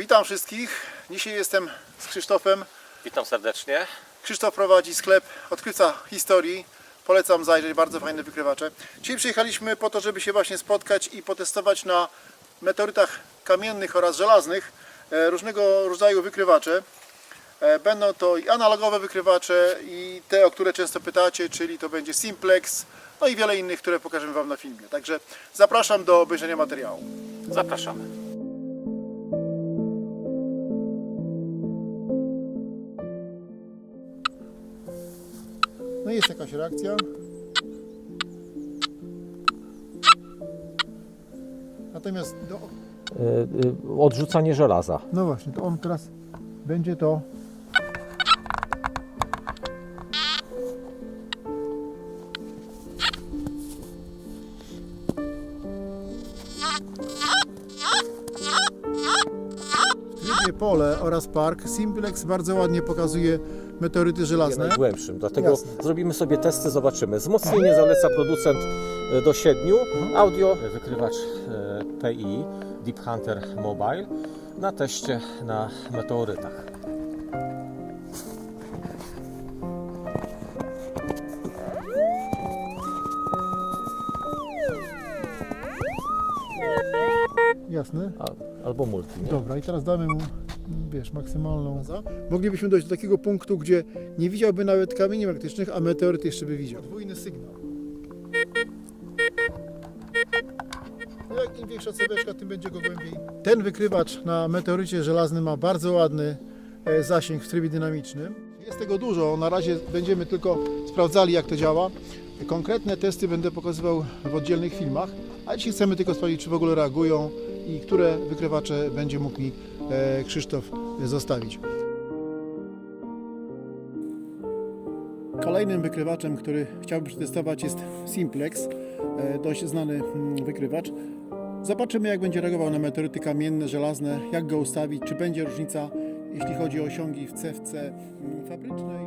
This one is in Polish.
Witam wszystkich. Dzisiaj jestem z Krzysztofem. Witam serdecznie. Krzysztof prowadzi sklep Odkrywca Historii. Polecam zajrzeć, bardzo fajne wykrywacze. Dzisiaj przyjechaliśmy po to, żeby się właśnie spotkać i potestować na meteorytach kamiennych oraz żelaznych e, różnego rodzaju wykrywacze. E, Będą to i analogowe wykrywacze i te, o które często pytacie, czyli to będzie Simplex, no i wiele innych, które pokażemy Wam na filmie. Także zapraszam do obejrzenia materiału. Zapraszamy. No jest jakaś reakcja. Natomiast do, Y, y, Odrzucanie żelaza. no właśnie, to on teraz będzie to pole oraz park Simplex bardzo ładnie pokazuje meteoryty żelazne. Najgłębszym. Dlatego Jasne. zrobimy sobie testy, zobaczymy. Wzmocnienie zaleca producent y, do 7. Audio. Wykrywacz y, PI Deep Hunter Mobile na teście na meteorytach. Jasne. Albo multi. Nie? Dobra, i teraz damy mu, wiesz, maksymalną. Moglibyśmy dojść do takiego punktu, gdzie nie widziałby nawet kamieni magnetycznych, a meteoryt jeszcze by widział. Podwójny sygnał. No Jak im większa cebeczka, tym będzie go głębiej. Ten wykrywacz na meteorycie żelaznym ma bardzo ładny e, zasięg w trybie dynamicznym. Jest tego dużo, na razie będziemy tylko sprawdzali jak to działa. Konkretne testy będę pokazywał w oddzielnych filmach, a dzisiaj chcemy tylko sprawdzić, czy w ogóle reagują i które wykrywacze będzie mógł mi Krzysztof zostawić. Kolejnym wykrywaczem, który chciałbym przetestować jest Simplex, e, dość znany mm, wykrywacz. Zobaczymy jak będzie reagował na meteoryty kamienne, żelazne, jak go ustawić, czy będzie różnica jeśli chodzi o osiągi w cewce mm, fabrycznej.